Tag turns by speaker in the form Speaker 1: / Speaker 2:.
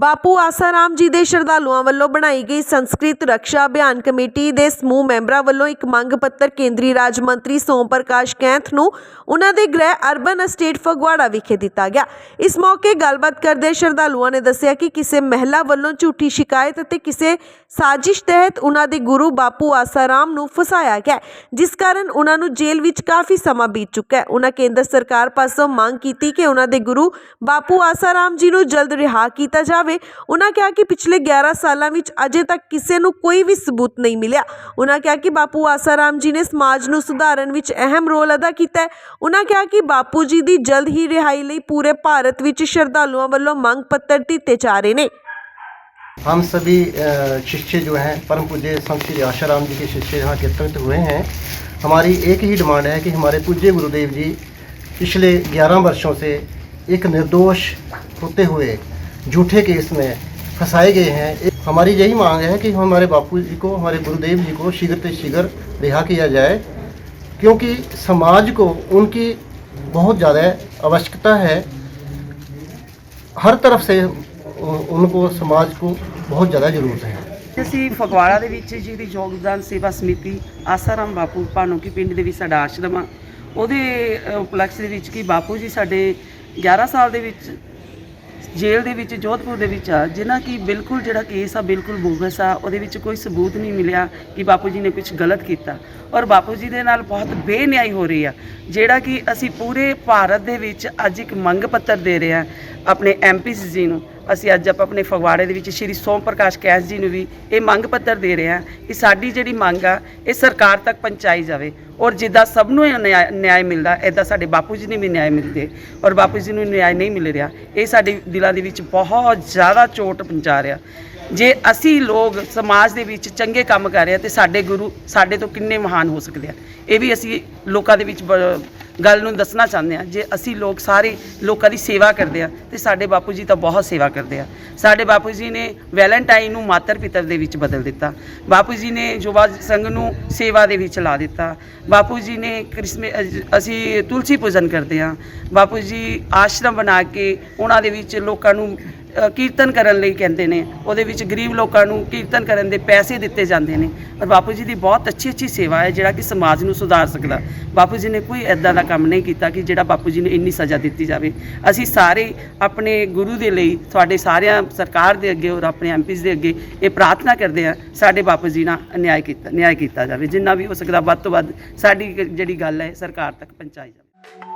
Speaker 1: ਬਾਪੂ ਆਸਾਰਾਮ ਜੀ ਦੇ ਸ਼ਰਧਾਲੂਆਂ ਵੱਲੋਂ ਬਣਾਈ ਗਈ ਸੰਸਕ੍ਰਿਤ ਰੱਖਿਆ ਅਭਿਆਨ ਕਮੇਟੀ ਦੇ ਸਮੂਹ ਮੈਂਬਰਾਂ ਵੱਲੋਂ ਇੱਕ ਮੰਗ ਪੱਤਰ ਕੇਂਦਰੀ ਰਾਜ ਮੰਤਰੀ ਸੋਮ ਪ੍ਰਕਾਸ਼ ਕੈਂਥ ਨੂੰ ਉਹਨਾਂ ਦੇ ਗ੍ਰਹਿ ਅਰਬਨ ਅਸਟੇਟ ਫਗਵਾੜਾ ਵਿਖੇ ਦਿੱਤਾ ਗਿਆ। ਇਸ ਮੌਕੇ ਗੱਲਬਾਤ ਕਰਦੇ ਸ਼ਰਧਾਲੂਆਂ ਨੇ ਦੱਸਿਆ ਕਿ ਕਿਸੇ ਮਹਿਲਾ ਵੱਲੋਂ ਝੂਠੀ ਸ਼ਿਕਾਇਤ ਅਤੇ ਕਿਸੇ ਸਾਜ਼ਿਸ਼ ਤਹਿਤ ਉਹਨਾਂ ਦੇ ਗੁਰੂ ਬਾਪੂ ਆਸਾਰਾਮ ਨੂੰ ਫਸਾਇਆ ਗਿਆ ਜਿਸ ਕਾਰਨ ਉਹਨਾਂ ਨੂੰ ਜੇਲ੍ਹ ਵਿੱਚ ਕਾਫੀ ਸਮਾਂ ਬੀਤ ਚੁੱਕਾ ਹੈ। ਉਹਨਾਂ ਕੇਂਦਰ ਸਰਕਾਰ ਪਾਸੋਂ ਮੰਗ ਕੀਤੀ ਕਿ ਉਹਨਾਂ ਦੇ ਗੁਰੂ ਬਾਪੂ ਆਸਾਰਾਮ ਜੀ ਨੂੰ ਜਲਦ ਰਿਹਾ ਕੀਤਾ ਜਾਵੇ। ਉਹਨਾਂ ਕਿਹਾ ਕਿ ਪਿਛਲੇ 11 ਸਾਲਾਂ ਵਿੱਚ ਅਜੇ ਤੱਕ ਕਿਸੇ ਨੂੰ ਕੋਈ ਵੀ ਸਬੂਤ ਨਹੀਂ ਮਿਲਿਆ ਉਹਨਾਂ ਕਿਹਾ ਕਿ ਬਾਪੂ ਆਸਾਰਾਮ ਜੀ ਨੇ ਸਮਾਜ ਨੂੰ ਸੁਧਾਰਨ ਵਿੱਚ ਅਹਿਮ ਰੋਲ ਅਦਾ ਕੀਤਾ ਹੈ ਉਹਨਾਂ ਕਿਹਾ ਕਿ ਬਾਪੂ ਜੀ ਦੀ ਜਲਦ ਹੀ ਰਿਹਾਈ ਲਈ ਪੂਰੇ ਭਾਰਤ ਵਿੱਚ ਸ਼ਰਧਾਲੂਆਂ ਵੱਲੋਂ ਮੰਗ ਪੱਤਰ ਦਿੱਤੇ ਜਾ ਰਹੇ ਨੇ
Speaker 2: हम सभी अ, शिष्य जो हैं परम पूज्य संत श्री आशाराम जी के शिष्य यहाँ के एकत्रित हुए हैं हमारी एक ही डिमांड है कि हमारे पूज्य गुरुदेव जी पिछले 11 वर्षों से एक निर्दोष होते हुए झूठे केस में फंसाए गए हैं एक हमारी यही मांग है कि हमारे बापू जी को हमारे गुरुदेव जी को शीघ्र से शीघ्र रिहा किया जाए क्योंकि समाज को उनकी बहुत ज़्यादा आवश्यकता है हर तरफ से उ- उनको समाज को बहुत ज़्यादा ज़रूरत है
Speaker 3: ਅਸੀਂ ਫਗਵਾੜਾ ਦੇ ਵਿੱਚ ਜਿਹੜੀ ਯੋਗਦਾਨ ਸੇਵਾ ਸਮਿਤੀ ਆਸਾਰਾਮ ਬਾਪੂ ਭਾਨੋਕੀ ਪਿੰਡ ਦੇ ਵਿੱਚ ਸਾਡਾ ਆਸ਼ਰਮ ਆ ਉਹਦੇ ਅ, ਉਪਲਕਸ਼ ਦੇ ਵਿੱਚ ਕਿ ਬਾਪੂ ਜੀ ਸਾਡੇ 11 ਸਾਲ ਦੇ ਵਿੱਚ ਜੇਲ੍ਹ ਦੇ ਵਿੱਚ, ਜੋਧਪੁਰ ਦੇ ਵਿੱਚ ਆ, ਜਿਨ੍ਹਾਂ ਕੀ ਬਿਲਕੁਲ ਜਿਹੜਾ ਕੇਸ ਆ, ਬਿਲਕੁਲ ਬੋਗਸ ਆ, ਉਹਦੇ ਵਿੱਚ ਕੋਈ ਸਬੂਤ ਨਹੀਂ ਮਿਲਿਆ ਕਿ ਬਾਪੂ ਜੀ ਨੇ ਕੁਝ ਗਲਤ ਕੀਤਾ। ਔਰ ਬਾਪੂ ਜੀ ਦੇ ਨਾਲ ਬਹੁਤ ਬੇਨਿਆਈ ਹੋ ਰਹੀ ਆ, ਜਿਹੜਾ ਕਿ ਅਸੀਂ ਪੂਰੇ ਭਾਰਤ ਦੇ ਵਿੱਚ ਅੱਜ ਇੱਕ ਮੰਗ ਪੱਤਰ ਦੇ ਰਹੇ ਆ, ਆਪਣੇ ਐਮਪੀਸ ਜੀ ਨੂੰ। ਅਸੀਂ ਅੱਜ ਆਪਾਂ ਆਪਣੇ ਫਗਵਾੜੇ ਦੇ ਵਿੱਚ ਸ਼੍ਰੀ ਸੋਮ ਪ੍ਰਕਾਸ਼ ਕੈਸ ਜੀ ਨੂੰ ਵੀ ਇਹ ਮੰਗ ਪੱਤਰ ਦੇ ਰਹੇ ਹਾਂ ਕਿ ਸਾਡੀ ਜਿਹੜੀ ਮੰਗ ਆ, ਇਹ ਸਰਕਾਰ ਤੱਕ ਪਹੁੰਚਾਈ ਜਾਵੇ। ਔਰ ਜਿੱਦਾਂ ਸਭ ਨੂੰ ਇਹ ਨਿਆਂ ਮਿਲਦਾ ਇਦਾਂ ਸਾਡੇ ਬਾਪੂ ਜੀ ਨੂੰ ਵੀ ਨਿਆਂ ਮਿਲਦੇ। ਔਰ ਬਾਪੂ ਜੀ ਨੂੰ ਨਿਆਂ ਨਹੀਂ ਮਿਲ ਰਿਹਾ। ਇਹ ਸਾਡੇ ਦਿਲਾਂ ਦੇ ਵਿੱਚ ਬਹੁਤ ਜ਼ਿਆਦਾ ਚੋਟ ਪਹੁੰਚਾ ਰਿਹਾ। ਜੇ ਅਸੀਂ ਲੋਕ ਸਮਾਜ ਦੇ ਵਿੱਚ ਚੰਗੇ ਕੰਮ ਕਰ ਰਹੇ ਹਾਂ ਤੇ ਸਾਡੇ ਗੁਰੂ ਸਾਡੇ ਤੋਂ ਕਿੰਨੇ ਮਹਾਨ ਹੋ ਸਕਦੇ ਆ। ਇਹ ਵੀ ਅਸੀਂ ਲੋਕਾਂ ਦੇ ਵਿੱਚ ਬ- ਗੱਲ ਨੂੰ ਦੱਸਣਾ ਚਾਹੁੰਦੇ ਆ ਜੇ ਅਸੀਂ ਲੋਕ ਸਾਰੇ ਲੋਕਾਂ ਦੀ ਸੇਵਾ ਕਰਦੇ ਆ ਤੇ ਸਾਡੇ ਬਾਪੂ ਜੀ ਤਾਂ ਬਹੁਤ ਸੇਵਾ ਕਰਦੇ ਆ। ਸਾਡੇ ਬਾਪੂ ਜੀ ਨੇ ਵੈਲੈਂਟਾਈਨ ਨੂੰ ਮਾਤਰ ਪਿਤਰ ਦੇ ਵਿੱਚ ਬਦਲ ਦਿੱਤਾ। ਬਾਪੂ ਜੀ ਨੇ ਯੁਵਾ ਸੰਘ ਨੂੰ ਸੇਵਾ ਦੇ ਵਿੱਚ ਲਾ ਦਿੱਤਾ। ਬਾਪੂ ਜੀ ਨੇ ਕ੍ਰਿਸਮੇ ਅਸੀਂ ਤੁਲਸੀ ਪੂਜਨ ਕਰਦੇ ਆ ਬਾਪੂ ਜੀ ਆਸ਼ਰਮ ਬਣਾ ਕੇ ਉਹਨਾਂ ਦੇ ਵਿੱਚ ਲੋਕਾਂ ਨੂੰ ਕੀਰਤਨ ਕਰਨ ਲਈ ਕਹਿੰਦੇ ਨੇ। ਉਹਦੇ ਵਿੱਚ ਗਰੀਬ ਲੋਕਾਂ ਨੂੰ ਕੀਰਤਨ ਕਰਨ ਦੇ ਪੈਸੇ ਦਿੱਤੇ ਜਾਂਦੇ ਨੇ। ਔਰ ਬਾਪੂ ਜੀ ਦੀ ਬਹੁਤ ਅੱਛੀ ਅੱਛੀ ਸੇਵਾ ਹੈ, ਜਿਹੜਾ ਕਿ ਸਮਾਜ ਨੂੰ ਸੁਧਾਰ ਸਕਦਾ। ਬਾਪੂ ਜੀ ਨੇ ਕੋਈ ਐਦਾਂ ਦਾ ਕੰਮ ਨਹੀਂ ਕੀਤਾ ਕਿ ਜਿਹੜਾ ਬਾਪੂ ਜੀ ਨੂੰ ਇੰਨੀ ਸਜ਼ਾ ਦਿੱਤੀ ਜਾਵੇ। ਅਸੀਂ ਸਾਰੇ ਆਪਣੇ ਗੁਰੂ ਦੇ ਲਈ, ਤੁਹਾਡੇ ਸਾਰਿਆਂ ਸਰਕਾਰ ਦੇ ਅੱਗੇ ਔਰ ਆਪਣੇ ਐਮਪੀਸ ਦੇ ਅੱਗੇ ਇਹ ਪ੍ਰਾਰਥਨਾ ਕਰਦੇ ਆ ਸਾਡੇ ਬਾਪੂ ਜੀ ਨਾਲ ਅਨਿਆਏ ਕੀਤਾ, ਨਿਆਂ ਕੀਤਾ ਜਾਵੇ। ਜਿੰਨਾ ਵੀ ਹੋ ਸਕਦਾ, ਵੱਧ ਤੋਂ ਵੱਧ ਸਾਡੀ ਜਿਹੜੀ ਗੱਲ ਹੈ, ਸਰਕਾਰ ਤੱਕ ਪਹੁੰਚਾਈ ਜਾਵੇ।